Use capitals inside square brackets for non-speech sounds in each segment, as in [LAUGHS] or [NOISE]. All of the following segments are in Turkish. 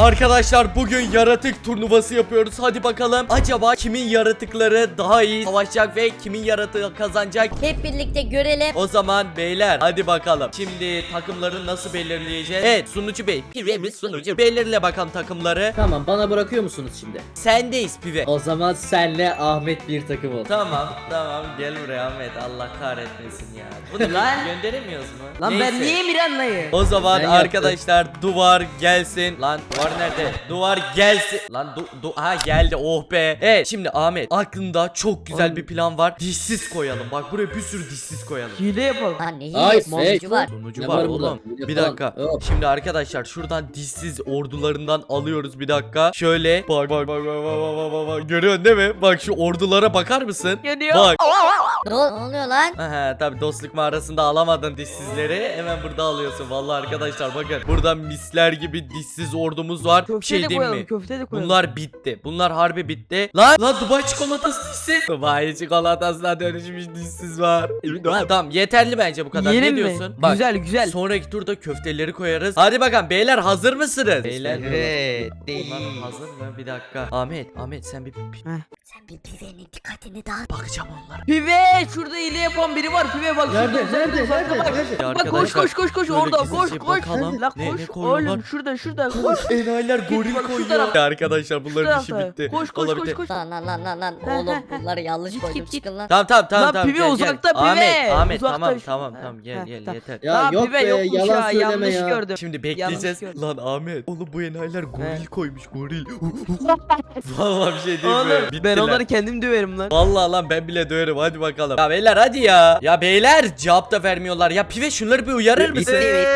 Arkadaşlar bugün yaratık turnuvası yapıyoruz. Hadi bakalım acaba kimin yaratıkları daha iyi savaşacak ve kimin yaratığı kazanacak? Hep birlikte görelim. O zaman beyler hadi bakalım. Şimdi takımları nasıl belirleyeceğiz? Evet sunucu bey. Pive sunucu. Belirle bakalım takımları. Tamam bana bırakıyor musunuz şimdi? Sendeyiz Pive. O zaman senle Ahmet bir takım ol. Tamam tamam gel buraya Ahmet Allah kahretmesin ya. [LAUGHS] Bunu Lan. gönderemiyoruz mu? Lan ben niye Miranda'yı? O zaman Ben yaptım. arkadaşlar duvar gelsin. Lan duvar nerede? Duvar gelsin. Lan du, du ha geldi oh be. Evet şimdi Ahmet aklında çok güzel bir plan var. Dişsiz koyalım. Bak buraya bir sürü dişsiz koyalım. Hile yapalım. Ha ne Ay, hilesi fake. sonucu var. Sonucu Ne var var burada? oğlum. Bir dakika. Hop. Şimdi arkadaşlar şuradan dişsiz ordularından alıyoruz bir dakika. Şöyle bak bak bak bak bak bak bak bak görüyorsun değil mi? Bak şu ordulara bakar mısın? Geliyor. Bak. Ne, ol- ne oluyor lan? Aha tabi dostluk mağarasında alamadın dişsizleri hemen burada alıyorsun vallahi arkadaşlar bakın burada misler gibi dişsiz ordumuz var bir Köfte şey de diyeyim koyalım, mi? köfte de koyalım. Bunlar bitti. Bunlar harbi bitti. Lan lan Dubai çikolatası dişsiz. Dubai çikolatasına dönüşmüş dişsiz var. tamam yeterli bence bu kadar. Yiyelim ne mi? diyorsun? Bak, Güzel güzel. Sonraki turda köfteleri koyarız. Hadi bakalım beyler hazır mısınız? Beyler Evet Bunlar hazır mı? Bir dakika. Ahmet, Ahmet sen bir, bir Sen bir pivenin dikkatini dağıt. bakacağım onlara. Pive şurada hile yapan biri var. Pive bak. Nerede? şurada, Nerede? uzakta, Nerede? bak. Nerede? Bak koş koş koş koş orada koş gizlice koş. bakalım. La Ne- ne koş koyuyorlar? oğlum şurada şurada koş. Enayiler goril bak, şu koyuyor. arkadaşlar bunların işi tarafta. bitti. Koş, koş, Vallahi koş, bitti. koş. Lan lan lan lan lan. Oğlum bunları yanlış Git, koydum git, git. çıkın lan. Tamam tamam tamam Lan tamam. pibe gel, gel. uzakta, pibe. Ahmet Ahmet Uzakta tamam şu- tamam He, tamam gel he, gel tamam. yeter. Ya Lan yok pive be yokmuş yalan ya, söyleme yanlış ya. gördüm. Şimdi bekleyeceğiz. gördüm. Lan Ahmet oğlum bu enayiler goril koymuş goril. [LAUGHS] Vallahi bir şey değil mi? Oğlum ben Bittiler. onları kendim döverim lan. Vallahi lan ben bile döverim hadi bakalım. Ya beyler hadi ya. Ya beyler cevap da vermiyorlar. Ya pive şunları bir uyarır mısın? Bitti.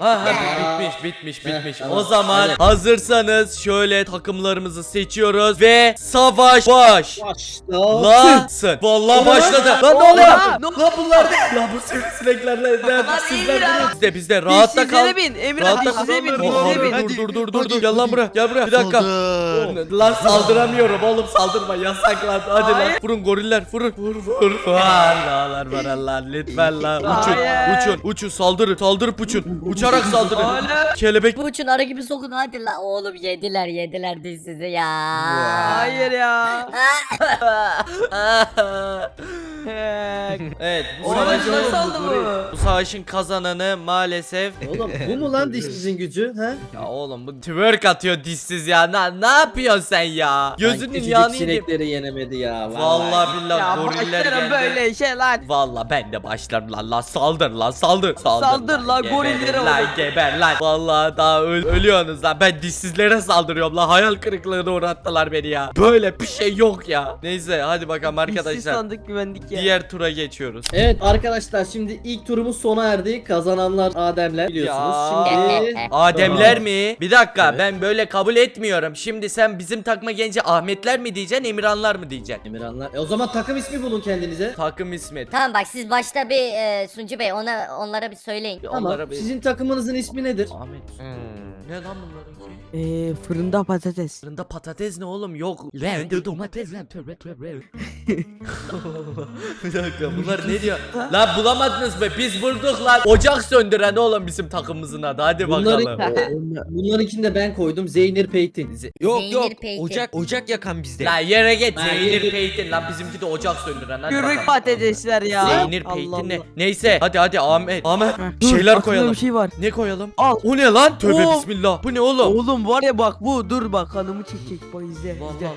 Ha, ha, Aa. bitmiş bitmiş Heh, bitmiş. tamam. O zaman Hadi. Hazırsanız şöyle takımlarımızı seçiyoruz ve savaş baş. Başla. Lasın. Vallahi başladı. Lan ne Oha, oluyor? ne Lan bunlar ne? Ya bu sivrisineklerle ne? Lan Sizler. Bizde bizde rahatta kal. Dişsizlere bin. Emre Rahatta kal. dişsizlere bin. Aa, Dişsizlere bin. Dur dur dur dur dur. Gel lan buraya. Gel buraya. Bir dakika. Saldır. Lan saldıramıyorum oğlum saldırma yasak lan hadi lan vurun goriller vurun vur vur Allah'lar var Allah lütfen lan uçun Hayır. uçun uçun saldırın saldırıp uçun uçarak saldırın kelebek Bu uçun arı gibi sokun hadi la. Oğlum yediler yediler sizi ya. Hayır ya. [LAUGHS] evet bu Oğlum savaşın nasıl aldı bu? bu savaşın kazananı maalesef Oğlum bu mu lan [LAUGHS] dişsizin gücü? He? ya oğlum bu twerk atıyor dişsiz ya ne, ne yapıyorsun sen ya gözünün Lan küçücük yanı yiyeyim sinekleri yenemedi ya. vallahi billahi Ya goriller başlarım geldi böyle şey lan. Valla ben de başlarım lan lan saldır lan saldır saldır, Saldır lan, gorillere lan oğlum. geber lan Valla daha öl- ölüyorsunuz lan ben dişsizlere saldırıyorum lan hayal kırıklığına uğrattılar beni ya Böyle bir şey yok ya Neyse hadi bakalım Dişsiz arkadaşlar sandık güvendik ya. Diğer tura geçiyoruz Evet arkadaşlar şimdi ilk turumuz sona erdi. Kazananlar Ademler biliyorsunuz. Ya. Şimdi Ademler mi? Bir dakika Evet. ben böyle kabul etmiyorum Şimdi sen bizim takma genci Ahmetler mi diyeceksin Emirhanlar mı diyeceksin Emirhanlar. E o zaman takım ismi bulun kendinize. Takım ismi Tamam bak siz başta bir e, Suncu Bey ona onlara bir söyleyin. Tamam. Onlara bir- Sizin takımınızın ismi nedir? Ahmet Ne lan bunlarınki? Eee fırında patates. Fırında patates ne oğlum yok. Rende domates lan tövbe tövbe. [LAUGHS] bir dakika bunlar ne diyor? lan bulamadınız mı? Biz bulduk lan. Ocak söndüren oğlum bizim takımımızın adı. Hadi bakalım. bunlarınkini de ben koydum. Zeynir Peytin. Ze- Yok Zeynir yok Peykin. ocak ocak yakan bizde. Lan yere git Ha, Zeynir yürü. Peytin lan bizimki de ocak söndüren hadi Yürük bakalım. patatesler ya. Zeynir Allah Peytin ne? Allah. Neyse hadi hadi Ahmet. Ahmet bir dur, şeyler aklımda koyalım. Bir şey var. Ne koyalım? Al. O ne lan? Tövbe Oo. bismillah. Bu ne oğlum? Oğlum var ya bak bu dur bak kanımı çekecek bak izle. izle.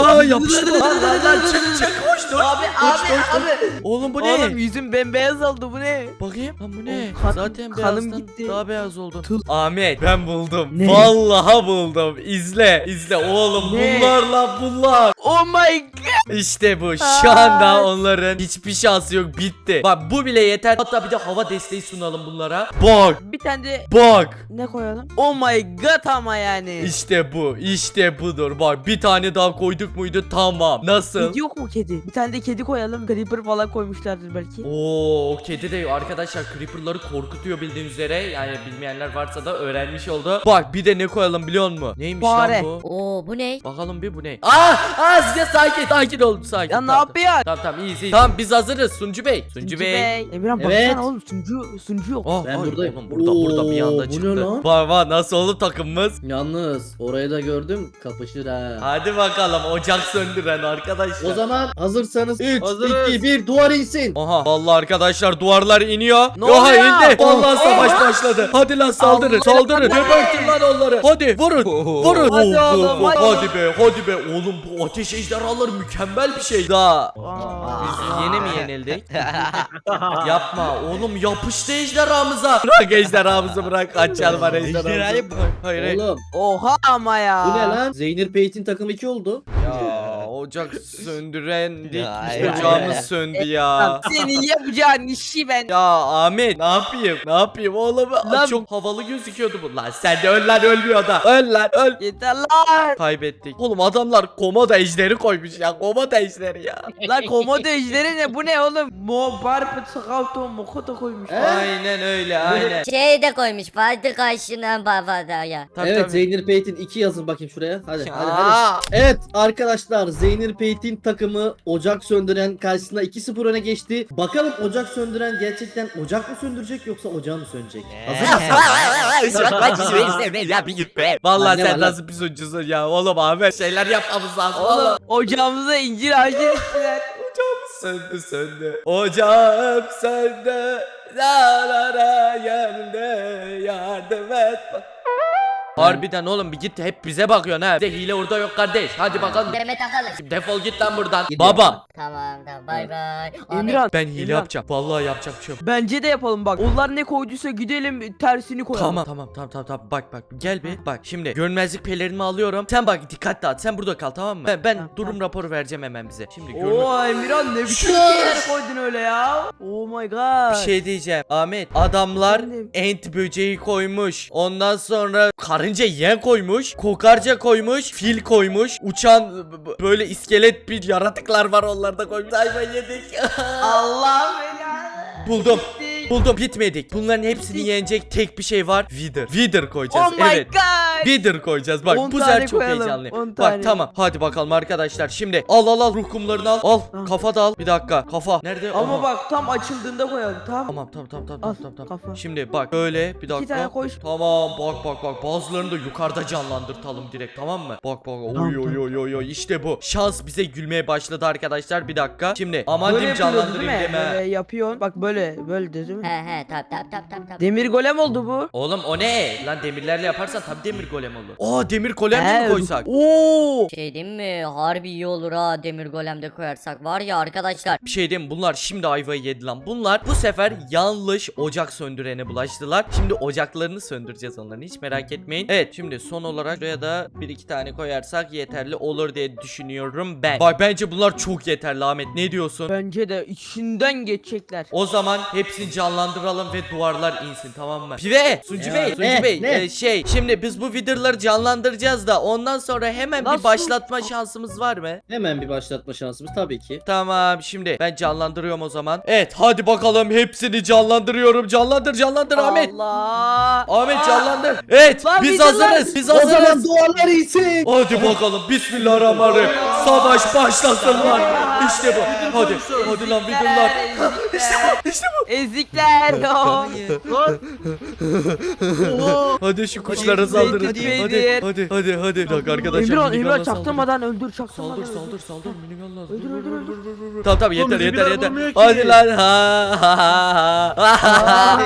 Aa yapıştı lan lan lan çık çık koş dur. Abi abi abi. Oğlum bu ne? Oğlum yüzüm bembeyaz oldu bu ne? Bakayım. Lan bu ne? Kan- Zaten kanım gitti. daha beyaz oldun. Tıl. Ahmet ben buldum. Ne? Vallahi buldum. İzle. izle oğlum Ne? bunlar lan bunlar. Oh my god. İşte bu. Şu anda onların hiçbir şansı yok. Bitti. Bak bu bile yeter. Hatta bir de hava desteği sunalım bunlara. Bak. Bir tane de Bak. ne koyalım? Oh my god ama yani. İşte bu. İşte budur. Bak bir tane daha koyduk muydu? Tamam. Nasıl? Kedi yok mu kedi? Bir tane de kedi koyalım. Creeper falan koymuşlardır belki. Oo, o kedi de arkadaşlar creeper'ları korkutuyor bildiğin üzere. Yani bilmeyenler varsa da öğrenmiş oldu. Bak bir de ne koyalım biliyor musun? Neymiş Fare. lan bu? Oo bu ne? Bakalım bir bu ne? Aa, aa size sakin sakin olun sakin. Ya ne Tamam, yapıyorsun? Tamam tamam iyiyiz iyiyiz. Tamam biz hazırız Suncu Bey. Suncu, Bey. Emirhan Evet. baksana oğlum sunucu sunucu yok. Oh, Ben ay, buradayım. Oğlum burada burada bir Oo, anda bu çıktı. ne lan? Vay vay nasıl oldu takımımız? gidiyoruz. Yalnız orayı da gördüm kapışır ha. Hadi bakalım ocak söndüren arkadaşlar. O zaman hazırsanız 3, Hazırız. 2, 1 duvar insin. Aha vallahi arkadaşlar duvarlar iniyor. Ne Oha oluyor? indi. Vallahi savaş oh. başladı. Hadi lan saldırın. Allah Saldırın. Gebertin lan onları. Hadi vurun. Vurun. Hadi oğlum, hadi. Hadi be. Hadi be. Oğlum bu ateş ejderhaları mükemmel bir şey. Daha biz yeni mi yenildik? [LAUGHS] Yapma oğlum yapıştı ejderhamıza. Bırak ejderhamızı bırak. Kaçalım var ejderhamızı. Ejderhayı bırak. Hayır hayır. Oğlum Oha ama ya. bu ne lan? Zeynir Peyt'in takımı 2 oldu. [LAUGHS] Ya ocak söndürendik. Ya, İşte ya, ocağımız ya. söndü ya. Senin yapacağın işi ben. Ya Ahmet ne yapayım? Ne yapayım oğlum? Lan- Çok havalı gözüküyordu bu. Lan sen de öl lan ölmüyor da. Öl lan öl. Yeter lan. Kaybettik. Oğlum adamlar komodo ejderi koymuş ya. Komodo ejderi ya. Lan komodo ejderi ne? Bu ne oğlum? Mo barbe sakauto mokoto koymuş. He? Aynen öyle aynen. Şey de koymuş Fatih karşına babada ya. Tabii, evet tabii. Zeynir Peyt'in 2 yazın bakayım şuraya. Hadi hadi hadi. Aa, Evet arkadaşlar Zeynir Peyt'in takımı ocak söndüren karşısında 2-0 öne geçti. Bakalım ocak söndüren gerçekten ocak mı söndürecek yoksa ocağı mı sönecek? Hazır mısın? Vallahi sen nasıl bir suçlusun ya. Oğlum Ahmet şeyler yapmamız lazım. Oğlum. Ocağımıza incir ağacı diktiler. Söndü söndü. Ocağım söndü. La la la yandı. Yardım et. Harbiden oğlum bir git hep bize bakıyorsun ha. Bir de hile orada yok kardeş. Hadi bakalım. Deme takalım. Defol git lan buradan. Gidiyorum. Baba. Tamam tamam bay bay. Ahmet, Emirhan. Ben hile Emirhan. yapacağım. Vallahi yapacak bir şey yok. Bence de yapalım bak. Onlar ne koyduysa gidelim tersini koyalım. Tamam tamam tamam tamam tamam bak bak gel bir bak şimdi görünmezlik pelerini alıyorum sen bak dikkat dağıt sen burada kal tamam mı ben, ben Tamam, durum tamam. raporu vereceğim hemen bize şimdi görünmez Oo Emirhan ne biçim şeyler koydun öyle ya. Oh my god. bir şey diyeceğim Ahmet adamlar Efendim? ent böceği koymuş ondan sonra karınca yiyen koymuş kokarca koymuş fil koymuş. Uçan böyle iskelet bir yaratıklar var onlarda koymuş. Hayvan yedik. [LAUGHS] Allah belanı. buldum. Buldum bitmedik. Bunların hepsini yenecek tek bir şey var. Wither Wither koyacağız Oh my evet. God. Wither koyacağız. Bak 10 bu tane sefer çok koyalım, heyecanlıyım. 10 Bak tane. tamam. Hadi bakalım arkadaşlar. Şimdi al al al ruh kumlarını al. Al. Ah. Kafa da al. Bir dakika. Kafa. Nerede? Ama Aha. bak tam açıldığında koyalım tamam. Tamam tamam tamam tamam Al, tamam tamam. kafa. Şimdi bak böyle bir dakika. tane koy. Tamam bak bak bak bazılarını da yukarıda canlandırtalım direkt tamam mı? Bak bak oy oy oy oy oy işte bu. Şans bize gülmeye başladı arkadaşlar. Bir dakika. Şimdi aman Böyle diyeyim yapıyoruz değil canlandırayım mi? deme. Böyle yapıyorsun. Bak böyle böyle de değil mi? He he tap tap tap tap tap. Demir golem oldu bu. Oğlum o ne? Lan demirlerle yaparsan tabii demir golem olur. Aa demir golem mi He, koysak? [LAUGHS] Oo. Şey diyeyim mi? Harbi iyi olur ha demir golemde koyarsak. Var ya arkadaşlar. Bir şey diyeyim mi? bunlar şimdi ayvayı yedi lan. Bunlar bu sefer yanlış ocak söndürene bulaştılar. Şimdi ocaklarını söndüreceğiz onların hiç merak etmeyin. Evet şimdi son olarak buraya da bir iki tane koyarsak yeterli olur diye düşünüyorum ben. Bak bence bunlar çok yeterli Ahmet ne diyorsun? Bence de içinden geçecekler. O zaman hepsini canlandıralım ve duvarlar insin tamam mı? Pive! Sucu Ya, Bey! ne, Sucu Bey! ne? e, şey şimdi biz bu vidarları canlandıracağız da ondan sonra hemen bir Nasıl? başlatma şansımız var mı? Hemen bir başlatma şansımız tabii ki. Tamam şimdi ben canlandırıyorum o zaman. Evet hadi bakalım hepsini canlandırıyorum. Canlandır canlandır Ahmet. Allah. Ahmet canlandır. Evet Lan biz vidalar- hazırız. Biz O zaman hazırız. duvarlar insin. Hadi bakalım Bismillahirrahmanirrahim. Savaş başlasın lan. İşte bu. Hadi. Hadi lan vidalar. Ezikler. İşte bu. Ezikler. Hadi şu kuşlara saldırın. hadi, Hadi hadi. hadi hadi dakika arkadaşlar. Emirhan saldırın. çaktırmadan öldür çaktırmadan Saldır öldür. saldır saldır minigun lazım. Öldür, öldür, öldür. Tamam tamam yeter yeter yeter. Hadi lan. Ha, ha, ha.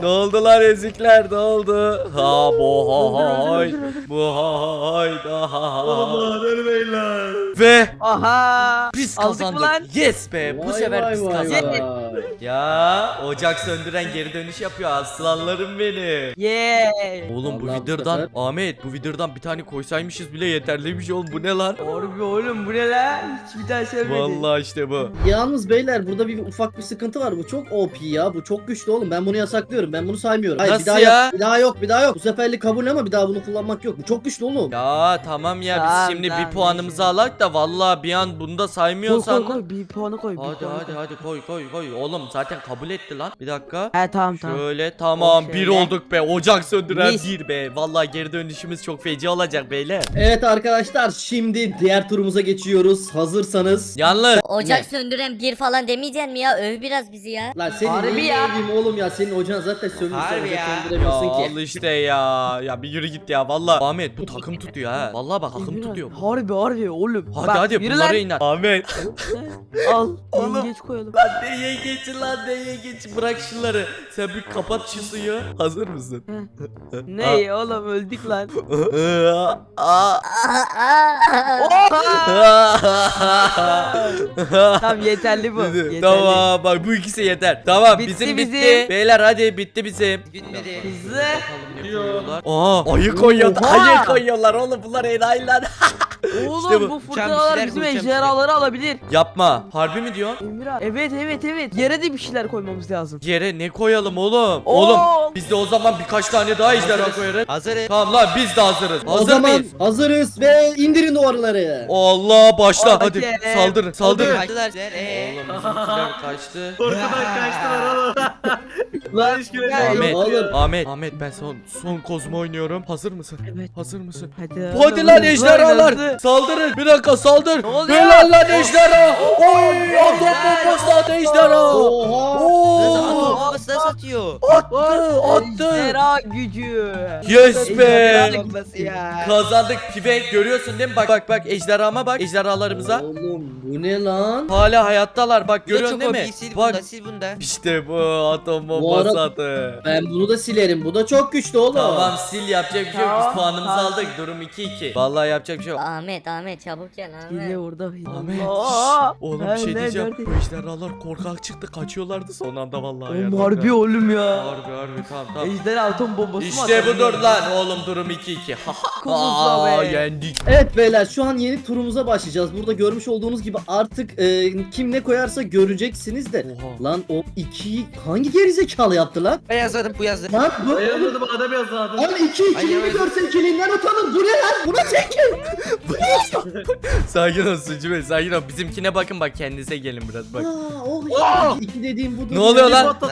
Ne oldu lan ezikler ne oldu? Ha bu ha hay. Bu ha hay da ha ha. Aman ölmeyin lan. Ve Aha. biz Aldık mı kazandık. lan? Yes be bu Vay sefer vay biz vay kazandık. vay. Ya ocak söndüren geri dönüş yapıyor aslanlarım benim. Yeah. Oğlum bu Vallahi bu vidırdan sefer- Ahmet bu vidırdan bir tane koysaymışız bile yeterliymiş oğlum bu ne lan? Harbi oğlum bu ne lan? Hiç bir daha sevmedim. Vallahi işte bu. Yalnız beyler burada bir ufak bir sıkıntı var. Bu çok OP ya. Bu çok güçlü oğlum. Ben bunu yasaklıyorum. Ben bunu saymıyorum. Hayır, Nasıl bir daha ya? Yok, bir daha yok. Bir daha yok. Bu seferlik kabul ama bir daha bunu kullanmak yok. Bu çok güçlü oğlum. Ya tamam ya biz Tamam, şimdi tamam, bir puanımızı neyse. Alak da vallahi bir an da saymıyor saymıyorsan koy, lan. koy, bir puanı koy. bir Hadi puanı hadi koy. hadi koy koy koy. Oğlum zaten kabul etti lan. Bir dakika. He tamam tamam. Şöyle tamam Oh, bir şöyle. olduk be. Ocak söndüren Mis. bir be. Vallahi geri dönüşümüz çok feci olacak beyler. Evet arkadaşlar şimdi diğer turumuza geçiyoruz. Hazırsanız. Yalnız Ocak Ne? söndüren bir falan demeyeceksin mi ya? Öv biraz bizi ya. Lan senin Harbi ya. oğlum ya senin ocağın zaten sönmüş Harbi sen ya. ya söndüremiyorsun ki. al işte ya. Ya bir yürü git ya. Vallahi Ahmet bu takım tutuyor ha. Vallahi bak akım Emirhan, tutuyor. Harbi harbi oğlum. Hadi Bak, hadi yürü bunları lan. iner. Ahmet. [LAUGHS] Al. Oğlum. Yengeç koyalım. Lan neye geç lan neye geç bırak şunları. Sen bir kapat şu suyu. Hazır mısın? [LAUGHS] Ne oğlum öldük lan. [LAUGHS] Tamam yeterli bu. Yeterli. tamam bak bu ikisi yeter. Tamam Bitti bizim bitti. bizim. Beyler hadi bitti bizim. Bitmedi. Hızlı. Ne koyuyorlar. Aa ayı koyuyorlar. Ayı koyuyorlar oğlum bunlar enayi lan. Oğlum İşte bu. bu fırtınalar bizim bir ejderhaları alabilir. Yapma. Harbi mi diyorsun? Emirhan. Evet evet evet. Yere de bir şeyler koymamız lazım. Yere ne koyalım oğlum? Oo. Oğlum biz de o zaman birkaç tane daha ejderha koyarız. Hazırız. Tamam lan biz de hazırız. O Hazır zaman mıyız? hazırız ve indirin duvarları. Allah başla Hadi. hadi saldırın saldırın. Kaçtılar. Ee? Oğlum bizimkiler kaçtı. Korkudan kaçtılar oğlum. Lan Ahmet, Oğlum. Ahmet, Ahmet ben son son kozma oynuyorum. Hazır mısın? Evet. Hazır mısın? Hadi. Hadi lan ejderhalar. Saldırın. Bir dakika saldır. Ne oluyor? Helal lan ejderha. Oy atom bombası attı ejderha. Oha. Atıyor? Attı attı. Ejderha gücü. Yes be. Ejderha bombası ya. Kazandık pive görüyorsun değil mi? Bak bak bak ejderhama bak ejderhalarımıza. Oğlum bu ne lan? Hala hayattalar bak görüyorsun değil mi? Sil Bak bunda sil bunda. işte bu atom Bu bombası attı. Ben bunu da silerim. Bu da çok güçlü oğlum. Tamam sil yapacak bir şey yok. Biz Tamam, puanımızı tamam. aldık. Durum 2-2. Vallahi yapacak bir şey yok. Ahmet Ahmet çabuk gel Hile Ahmet. orada. Ahmet. Şşş, Oğlum bir şey diyeceğim. Bu ejderhalar korkak çıktı. Kaçıyorlardı son anda vallahi. ya. Oğlum harbi oğlum ya. Harbi harbi tamam tamam. Ejderha atom bombası mı İşte atar? budur lan oğlum durum 2-2. [LAUGHS] Kuzla Aa be. yendik. Evet beyler şu an yeni turumuza başlayacağız. Burada görmüş olduğunuz gibi artık e, kim ne koyarsa göreceksiniz de. Oha. Lan o ikiyi hangi gerizekalı yaptı lan? Ben yazmadım bu yazdı. Lan bu. Ayarladım adam yazdı adam. Lan iki Ay, ikiliyi evet. görse ikiliğinden utanın. Bu ne lan? Bu ne çekin? [LAUGHS] Sakin ol Sucu Bey sakin ol. Bizimkine bakın bak kendinize gelin biraz bak. Aa, oğlum iki, iki dediğim budur. Ne oluyor lan? Ne yaptı?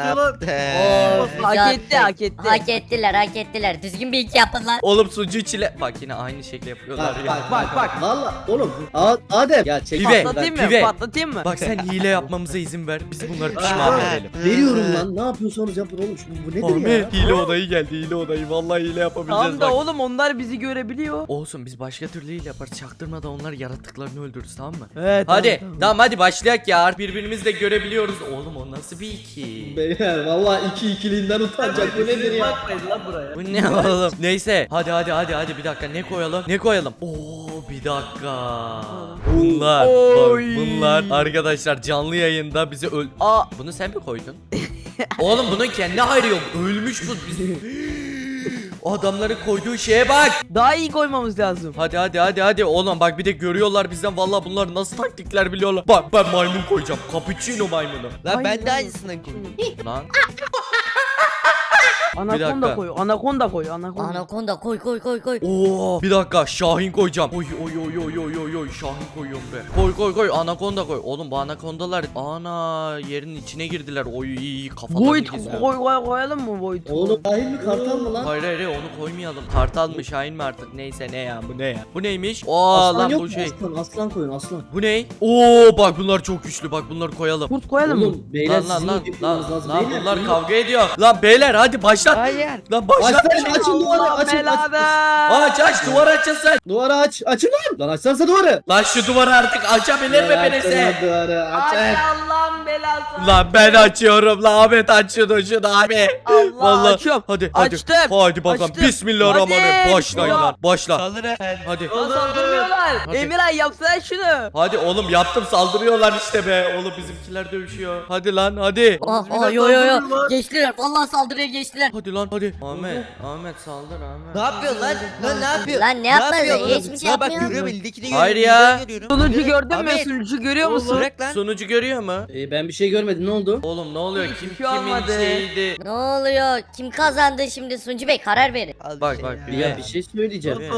Oo, Hak güzel. etti hak etti. Hak ettiler hak ettiler. Düzgün bir iki yapın lan. Oğlum sucu çile. Bak yine aynı şekli yapıyorlar Bak ya. bak Bak, bak. Valla oğlum. A- Adem. Ya çek. Pive. Patlatayım mı? Pive. Patlatayım mı? Bak sen hile yapmamıza izin ver. Biz bunları pişman Aa. edelim. Veriyorum lan. Ne yapıyorsanız yapın oğlum. Şu- Bu nedir ya? Ahmet hile odayı geldi hile odayı. Vallahi hile yapabileceğiz Tamam da bak. oğlum onlar bizi görebiliyor. Olsun biz başka türlü hile yaparız. Çaktırmadan onlar yaratıklarını öldürürüz tamam mı? Evet. Hadi tamam, hadi başlayak ya. Birbirimizi de görebiliyoruz. Oğlum o nasıl bir iki? Beyler valla iki ikiliğinden utanacak. Bu nedir ya? Bakmayın lan buraya. Bu ne oğlum? Neyse hadi hadi hadi hadi bir dakika ne koyalım? Ne koyalım? Oo bir dakika. Bunlar bak, bunlar arkadaşlar canlı yayında bizi öl... Aa Bunu sen mi koydun? Oğlum bunun kendi hayrı yok. Ölmüş bu. Biz... Adamların koyduğu şeye bak. daha iyi koymamız lazım. Hadi hadi hadi hadi oğlum bak bir de görüyorlar bizden vallahi bunlar nasıl taktikler biliyorlar. Bak ben maymun koyacağım. Cappuccino maymunu. Lan ben de aynısından koydum. Lan Anakonda dakika. koy. Anakonda koy. Anakonda. Anakonda koy koy koy koy. Oo bir dakika Şahin koyacağım. Oy oy oy oy oy oy oy Şahin koyuyorum be. Koy koy koy anakonda koy. Oğlum bu anakondalar ana yerin içine girdiler. Oy iyi iyi kafalarını Void geziyor. koy, koy koyalım mı Void? Oğlum dahil mi kartal mı lan? Hayır hayır hayır, onu koymayalım. Kartal mı Şahin mi artık neyse ne ya bu ne ya. Bu neymiş? Aa Aslan lan yok bu mu? şey. Aslan, aslan koyun aslan. Bu ne? Oo bak bunlar çok güçlü bak bunları koyalım. Kurt koyalım mı? Oğlum beyler Lan sizin lan lan lan, yapmanız lazım. lan Beyler, bunlar kavga ediyor. Lan beyler hadi başlat. Hayır. Lan başlat. Başlayın açın duvarı Allah açın. açın. belanı. Aç aç duvar açasın. Duvarı aç. Açın lan. Lan açsanıza duvarı. Lan şu duvarı artık açabilir mi Lan birisi? açın lan Duvarı Ay açın. Belası. Lan ben açıyorum lan Ahmet açıyordu şunu abi. Allah Vallahi açıyorum. hadi hadi. Açtım. Hadi bakalım. Açtım. Bismillahirrahmanirrahim. Hadi. Başlayın lan. Başla. Saldırı. Hadi. Lan saldırmıyorlar. Hadi. Emirhan yapsana şunu. Hadi oğlum yaptım saldırıyorlar işte be. Oğlum bizimkiler dövüşüyor. Hadi lan hadi. Aa, aa yo yo yo. Geçtiler. Vallahi saldırıya geçtiler. Hadi lan hadi. Ahmet. Ahmet saldır Ahmet. Ne yapıyorsun lan? Lan ne yapıyorsun? Lan ne yapmadın? Hiçbir şey Ya bak yapmıyorum. görüyorum eldekini görüyorum. Hayır ya. Sunucu gördün mü? Ahmet. Sunucu görüyor musun? Bırak lan. Sonucu görüyor mu? Ee, ben bir şey şey görmedim ne oldu? Oğlum ne oluyor? Kim Hiçbir şey kimin olmadı. şeydi? Ne oluyor? Kim kazandı şimdi Suncu Bey karar verin. Al Bak şey bak ya. bir Ya bir şey söyleyeceğim. Evet.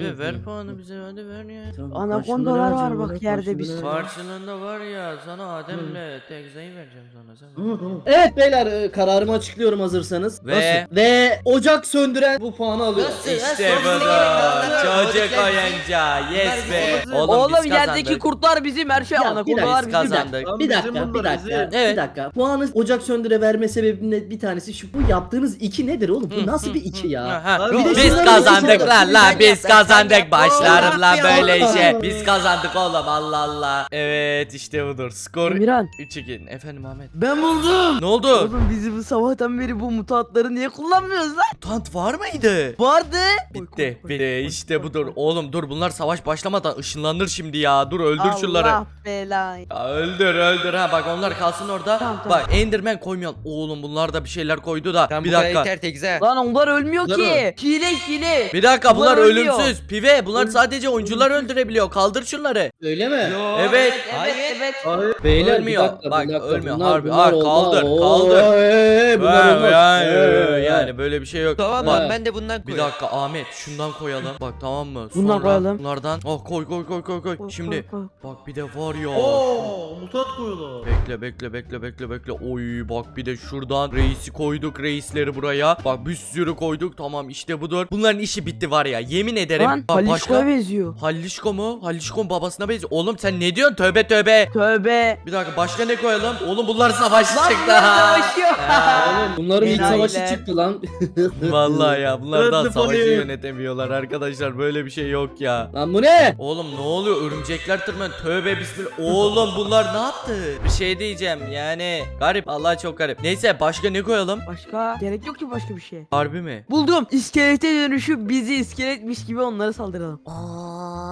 Evet, ver puanı bize hadi ver ya. Anakondalar var bak yerde bir sürü. Karşılığında var ya sana Adem'le Tegza'yı vereceğim sana sen. Tamam, tamam. Evet beyler e, kararımı açıklıyorum hazırsanız. Ve- Nasıl? Ve ocak söndüren bu puanı alıyor. Nasıl? İşte bu da çocuk oyuncağı yes be. Oğlum, Oğlum, biz yerdeki kazandık. kurtlar bizim her şey Ya, bir anakondalar bizim. kazandık. Lan Bir dakika, bir bunlar, dakika. Evet. bir dakika. Puanı ocak söndüre verme sebebinin bir tanesi şu. Bu yaptığınız iki nedir oğlum? Bu nasıl bir iki ya? Ha, bir de biz şunları kazandık lan lan biz kazandık başlarım lan böyle işe. Biz kazandık oğlum Allah Allah. Evet işte budur. Skor Emirhan 3-2. Efendim Ahmet. ben buldum. Ne oldu? Oğlum bizi bu sabahtan beri bu mutatları niye kullanmıyoruz lan? Mutant var mıydı? Vardı. Bitti. Bitti. İşte budur. Oğlum dur bunlar savaş başlamadan ışınlanır şimdi ya. Dur öldür şunları. Allah belayı. Ya öldür öldür ha bak onlar kalsın orada. Tamam, tamam. Bak Enderman koymayalım. Oğlum bunlar da bir şeyler koydu da. Tamam bir dakika. yeter. Lan onlar ölmüyor Bunlar ki. Hile hile. Bir dakika bunlar, Bunlar ölümsüz. Pive bunlar sadece oyuncular öldürebiliyor. Kaldır şunları. Öyle mi? Evet. Evet evet. Hayır. Beyler Ölmüyor. bir dakika, Bak, bir dakika. ölmüyor. Bunlar, Harbi. bunlar Ha, olmaz. kaldır, Oo, kaldır. ee, bunlar yani, yani böyle bir şey yok. Tamam Bak, lan ben de bundan Bir koyuyorum. dakika Ahmet şundan koyalım. Bak tamam mı? Bundan koyalım. Bunlardan. Oh koy koy koy koy koy. Şimdi bak bir de var ya. Oo, mutat koyulu. Bekle bekle bekle bekle bekle. Oy bak bir de şuradan reisi koyduk reisleri buraya. Bak bir sürü koyduk. Tamam işte budur. Bunların işi bitti var ya. Yemin ederim. Lan Bak, Halişko'ya benziyor. Hallişko mu? Hallişko'nun babasına benziyor. Oğlum sen ne diyorsun? Tövbe tövbe. Tövbe. Bir dakika başka ne koyalım? Oğlum bunlar savaşçı Lan çıktı bunlar ha. savaşıyor. Oğlum bunların ilk savaşı çıktı lan. [LAUGHS] Vallahi ya bunlardan Öldü savaşı yönetemiyorlar arkadaşlar böyle bir şey yok ya. lan bu ne? Oğlum ne oluyor örümcekler tırman tövbe bismillah. Oğlum bunlar ne yaptı? Bir şey diyeceğim yani garip Allah çok garip. Neyse başka ne koyalım? Başka gerek yok ki başka bir şey. Harbi mi? Buldum. İskelete dönüşüp bizi iskeletmiş gibi onlara saldıralım.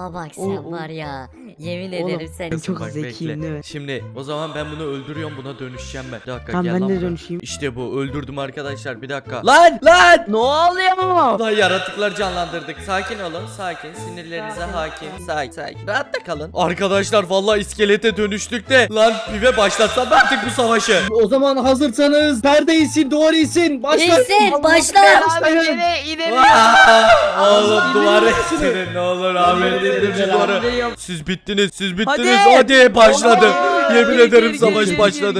Oo bak sen oo. var ya. Yemin Oğlum, ederim sen. ben çok Bak, zekiyim bekle. değil mi? Şimdi o zaman ben bunu öldürüyorum buna dönüşeceğim ben. Bir dakika Tamam, gel ben lan de buraya. dönüşeyim. İşte bu öldürdüm arkadaşlar bir dakika. Lan lan! Ne oluyor? Lan yaratıklar canlandırdık. Sakin olun, sakin. Sinirlerinize hakim. sakin. Sakin. Rahatta kalın. Arkadaşlar vallahi iskelete dönüştük de. Lan pive başlatsam artık bu savaşı. O zaman hazırsanız perde insin, duvar insin. Başla. İnsin başla. Abi ileri ileri. Aa, Oğlum duvar ettirin ne olur Ahmet duvarı. İleri. Siz bittiniz, siz bittiniz. Hadi. Hadi, başladı. Hadi. Yemin ederim gir, savaş başladı.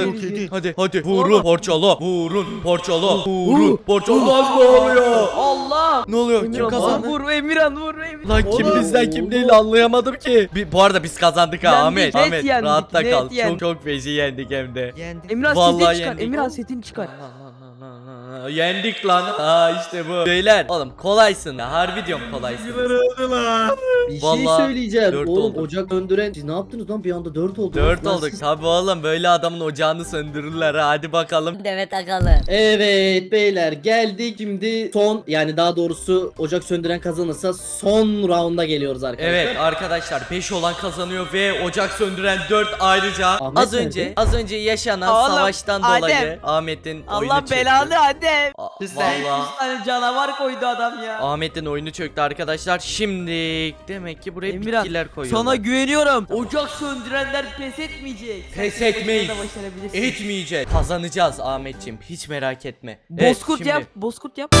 Hadi, hadi. Vurun, parçala. Vurun, parçala. Vurun, parçala. Lan ne oluyor? Allah. Ne oluyor? Kim Emirhan kazandı? vur Emirhan vur Emirhan. Lan kim Oğlum, bizden kim değil anlayamadım ki. Bir, bu arada biz kazandık ha Yendik, Ahmet. net Ahmet yendik, rahatta net kal. Çok yendik. çok feci yendik hem de. Yendim. Emirhan Vallahi setini çıkar. yendik. Emirhan setini çıkar. Yendik lan. Ha işte bu. Beyler oğlum kolaysın. Ya, harbi diyorum kolaysın. Öldü lan. Bir şey Vallahi söyleyeceğim. dört Oğlum oldu. ocak döndüren siz ne yaptınız lan bir anda 4 oldu. Dört Lan olduk siz- tabi oğlum böyle adamın ocağını söndürürler ha. hadi bakalım. Deve takalı. Evet beyler geldik şimdi son yani daha doğrusu ocak söndüren kazanırsa son rounda geliyoruz arkadaşlar. Evet arkadaşlar 5 olan kazanıyor ve ocak söndüren 4 ayrıca Ahmet az nerede? önce az önce yaşanan Oğlum, savaştan Adem. dolayı Ahmet'in oyunu Allah çöktü. belanı sen- Vallahi tane canavar koydu adam ya. Ahmet'in oyunu çöktü arkadaşlar. Şimdi demek ki buraya Emirhan, bitkiler koyuyorlar. Sana güveniyorum. Ocak söndürenler pes etmeyecek. Pes Sen tek başına etmeyiz. da başarabilirsin. Etmeyeceğiz. Kazanacağız Ahmetçim. Hiç merak etme. Evet, Bozkurt şimdi- yap, bozkurt yap. [LAUGHS]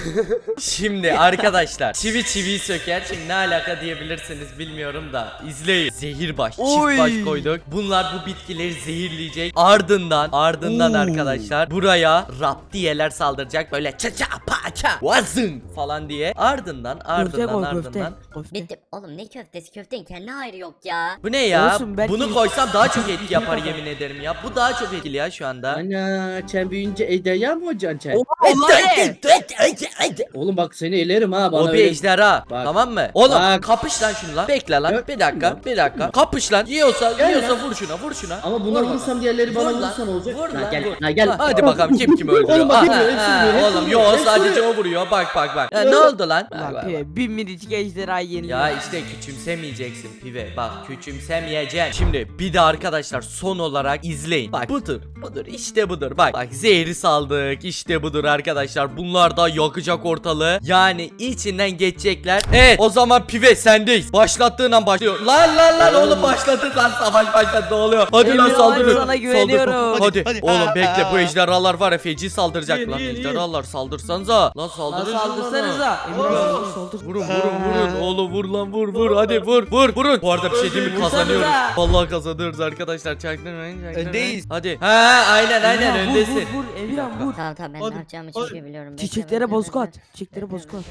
[LAUGHS] Şimdi arkadaşlar çivi çiviyi söker. Şimdi ne alaka diyebilirsiniz bilmiyorum da izleyin. Zehirbaş, Oy. çift baş koyduk. Bunlar bu bitkileri zehirleyecek. Ardından ardından Oo. arkadaşlar buraya raptiyeler saldıracak. Böyle ça ça pa ça vazın falan diye. Ardından Köfte ardından koy köfte. ardından. Köfte. Bitti. Oğlum ne köftesi köftenin kendi hayrı yok ya. Bu ne ya? Olsun, belki- Bunu koysam daha çok [LAUGHS] etki yapar yemin ederim ya. Bu daha çok etkili ya şu anda. Ana sen büyüyünce ejderha mı olacaksın sen? Oha onlar ne? Oğlum bak seni elerim ha bana O bir öyle. ejderha. Bak. Tamam mı? Oğlum Bak. kapış lan şunu lan. Bekle lan. Yok. Bir dakika. Bir dakika. Kapış lan. Yiyorsa Gel yiyorsa vur şuna. Vur şuna. Ama buna Vur vurursam bakalım. diğerleri bana Vur lan, olacak? Vur lan, gel, vur. gel. Ha, Hadi bakalım kim kim [LAUGHS] öldürüyor. Oğlum bakayım Aha, ya, hepsi ha, vuruyor, hepsi Oğlum vuruyor, yo hepsi sadece vuruyor. O vuruyor. Bak bak bak. Ya, ne oldu lan? Bak, bak, bak. pive bir minicik ejderhayı yeniliyor. Ya işte küçümsemeyeceksin pive. Bak küçümsemeyeceksin. Şimdi bir de arkadaşlar son olarak izleyin. Bak budur. Budur işte budur. Bak bak zehri saldık işte budur arkadaşlar. Bunlar da yakacak ortalığı. Yani içinden geçecekler. Evet o zaman pive sendeyiz. Başlattığın an başlıyor. Lan lan lan oğlum başladı lan. Savaş başladı ne oluyor? Hadi lan Emir, saldırın. sana güveniyorum. Saldır. Hadi, Hadi, hadi. oğlum bekle bu ejderhalar var ya feci saldıracak Yiyin, lan. yiyin, yiyin. ejderhalar saldırsanıza. Lan Lan saldırın saldırsanıza. Abi saldır. Vurun vurun vurun. Oğlum vur lan vur vur. Hadi vur vur vurun. Bu arada bir şey değil mi? Vursanıza. kazanıyoruz. Vallahi kazanıyoruz arkadaşlar. Çaktırmayın çaktırmayın. Öndeyiz. Hadi ha aynen aynen Emir abi, vur, öndesin Vur vur Emirhan vur. Tamam tamam ben Hadi, ne yapacağımı çok iyi biliyorum. Bekle, Çiçeklere bekle, at. Çiçeklere bozuk at.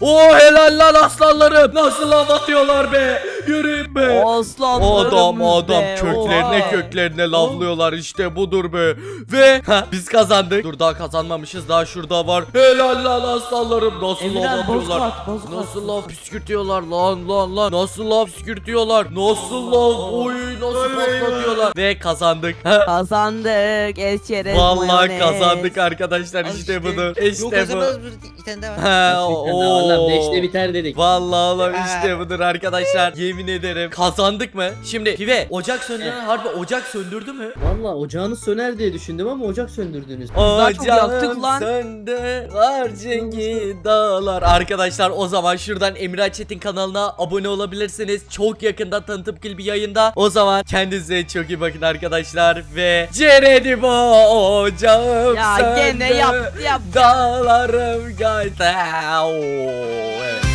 Oo helal lan aslanlarım nasıl atıyorlar be yürüyün be. Aslanlarımız Adam adam be, köklerine oha. köklerine lavlıyorlar. İşte budur be. Ve ha, biz kazandık. Dur daha kazanmamışız. Daha şurada var. Helal lan aslanlarım. Nasıl lav Emirhan bozuk atıyorlar. Nasıl lav püskürtüyorlar lan lan lan? Nasıl lav püskürtüyorlar? Nasıl lav? Oy nasıl patlatıyorlar? Ve kazandık. Ha, Kazandık. Eşçerez Vallahi kazandık arkadaşlar. Al işte budur. Yok İşte bu kazanmaz bir, bir tane daha var. Ha, Gerçekten de Vallahi oo. 5'te biter dedik. Vallahi oğlum işte budur arkadaşlar. Yemin ederim. Kazandık mı? Şimdi Pive ocak söndüren harbi ocak söndürdü mü? Valla ocağınız söner diye düşündüm ama ocak söndürdünüz. daha çok yaktık Ocağım lan. söndü harcengi dağlar. Arkadaşlar o zaman şuradan Emre Çetin kanalına abone olabilirsiniz. Çok yakında tanıtım bir yayında. O zaman kendinize çok iyi bakın arkadaşlar. Ve Ceredi bu ocağım Ya söndü. gene yaptı yaptı. Dağlarım geldi. Oo, Evet.